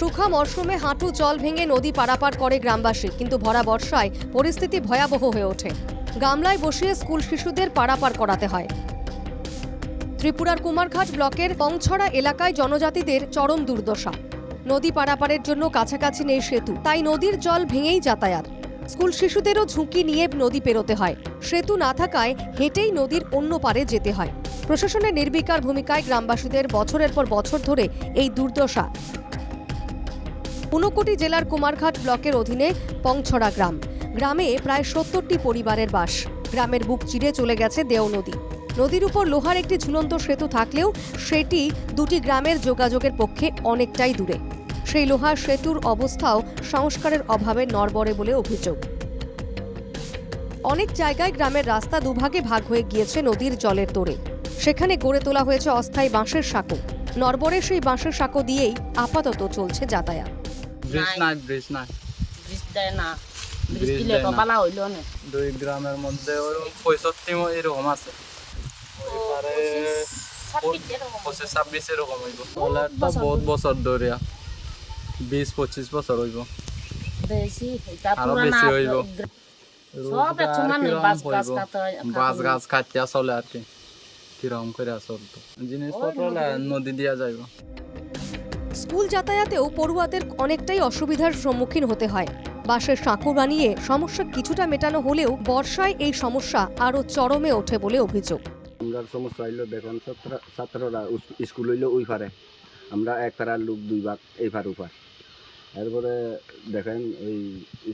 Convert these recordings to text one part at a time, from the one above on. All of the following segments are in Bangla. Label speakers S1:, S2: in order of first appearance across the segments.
S1: সুখা মরশুমে হাঁটু জল ভেঙে নদী পারাপার করে গ্রামবাসী, কিন্তু ভরা বর্ষায় পরিস্থিতি ভয়াবহ হয়ে ওঠে। গামলায় বসিয়ে স্কুল শিশুদের পারাপার করাতে হয়। ত্রিপুরার কুমারঘাট ব্লকের পংছড়া এলাকায় জনজাতিদের চরম দুর্দশা। নদী পারাপারের জন্য কাছাকাছি নেই সেতু, তাই নদীর জল ভেঙেই যাতায়াত। স্কুল শিশুদেরও ঝুঁকি নিয়ে নদী পেরোতে হয়। সেতু না থাকায় হেঁটেই নদীর অন্য পারে যেতে হয়। প্রশাসনের নির্বিকার ভূমিকায় গ্রামবাসীদের বছরের পর বছর ধরে এই দুর্দশা। ঊনকোটি জেলার কুমারঘাট ব্লকের অধীনে পংছড়া গ্রাম। গ্রামে প্রায় সত্তরটি পরিবারের বাস। গ্রামের বুক চিরে চলে গেছে দেও নদী। নদীর উপর লোহার একটি ঝুলন্ত সেতু থাকলেও সেটি দুটি গ্রামের যোগাযোগের পক্ষে অনেকটাই দূরে। সেই লোহার সেতুর অবস্থাও সংস্কারের অভাবে নড়বড়ে বলে অভিযোগ। অনেক জায়গায় গ্রামের রাস্তা দুভাগে ভাগ হয়ে গিয়েছে নদীর জলের তোড়ে। সেখানে গড়ে তোলা হয়েছে অস্থায়ী বাঁশের সাঁকো। নরবরে সেই বাঁশের সাঁকো দিয়েই আপাতত চলছে যাতায়াত।
S2: ব্রিজ
S3: নাই।
S2: নাই ব্রিজ নাই।
S3: ব্রিজ দেয় না ব্রিজ
S2: ব্রিজ
S3: দিলে তো বালা হইল না।
S2: দুই গ্রামের মধ্যে ওরকম পঁয়ষট্টি এরকম আছে। ওই পারে
S3: ছাব্বিশ এরকম।
S2: পঁচিশ ছাব্বিশ এরকম হইব। তাহলে বহুত বছর ধরিয়া বিশ পঁচিশ বছর হইব।
S3: আরও
S2: বেশি হইব।
S3: বাঁশ গাছ
S2: বাস গাছ কাটিয়া চলে আর কি। কীরকম করে চলতো। জিনিসপত্র নদী দিয়া যাইব।
S1: স্কুল যাতায়াতেও পড়ুয়াদের অনেকটাই অসুবিধার সম্মুখীন হতে হয়। বাসের সাঁকো বানিয়ে সমস্যা কিছুটা মেটানো হলেও বর্ষায় এই সমস্যা আরও চরমে ওঠে বলে অভিযোগ।
S4: আমরা সমস্যা হইল, দেখুন ছাত্র ছাত্ররা স্কুল হইল ওই পারে। আমরা এক পাড়ার লোক, দুই ভাগ, এই পার এরপরে দেখেন, ওই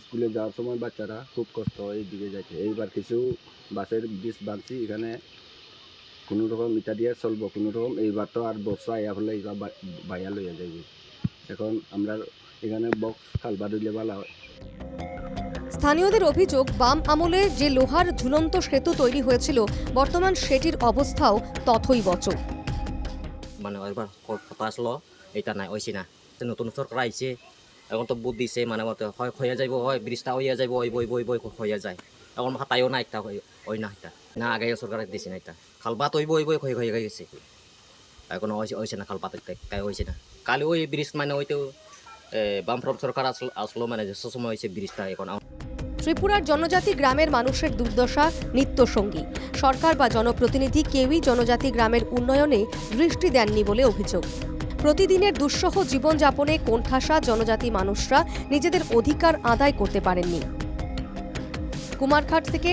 S4: স্কুলে যাওয়ার সময় বাচ্চারা খুব কষ্ট হয়, এইদিকে যাচ্ছে এইবার কিছু বাসের ব্রিজ বাঁধছি এখানে কোনো রকম ইটা দিয়ে চলবো কোনো রকম এইবার তো আর বর্ষা ইয়া হলে এইবার বা- বাইয়া লইয়া যাইবে এখন আমরা এখানে বক্স খালবা দিলে ভালো হয়
S1: স্থানীয়দের অভিযোগ বাম আমলে যে লোহার ঝুলন্ত সেতু তৈরি হয়েছিল বর্তমান সেটির অবস্থাও তথই তথৈবচ
S5: মানে এবার কথা আসলো এটা নাই ওইছি না। নতুন সরকার আইছে এখন তো বুদ্ধ দিছে মানে মতো হয় হইয়া যাইব হয় ব্রিজটা হইয়া যাইব ওই বই বই বই হইয়া যায়। এখন হাতাইও না একটা ওই না এটা। না আগে সরকার দিছে না এটা। খালবাত ওই বই বই হয়ে হয়ে গেছে। এখন হয়েছে না খালবাত তাই হয়েছে না। কালি ওই ব্রিজ মানে ওই তো এ, সরকার আসলো মানে যে সময় হয়েছে ব্রিজটা এখন
S1: ত্রিপুরার জনজাতি গ্রামের মানুষের দুর্দশা নিত্যসঙ্গী। সরকার বা জনপ্রতিনিধি কেউই জনজাতি গ্রামের উন্নয়নে দৃষ্টি দেননি বলে অভিযোগ। প্রতিদিনের দুঃসহ জীবনযাপনে কোণঠাসা জনজাতি মানুষরা নিজেদের অধিকার আদায় করতে পারেননি। কুমারঘাট থেকে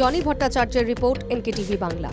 S1: জনি ভট্টাচার্যের রিপোর্ট এনকেটিভি বাংলা।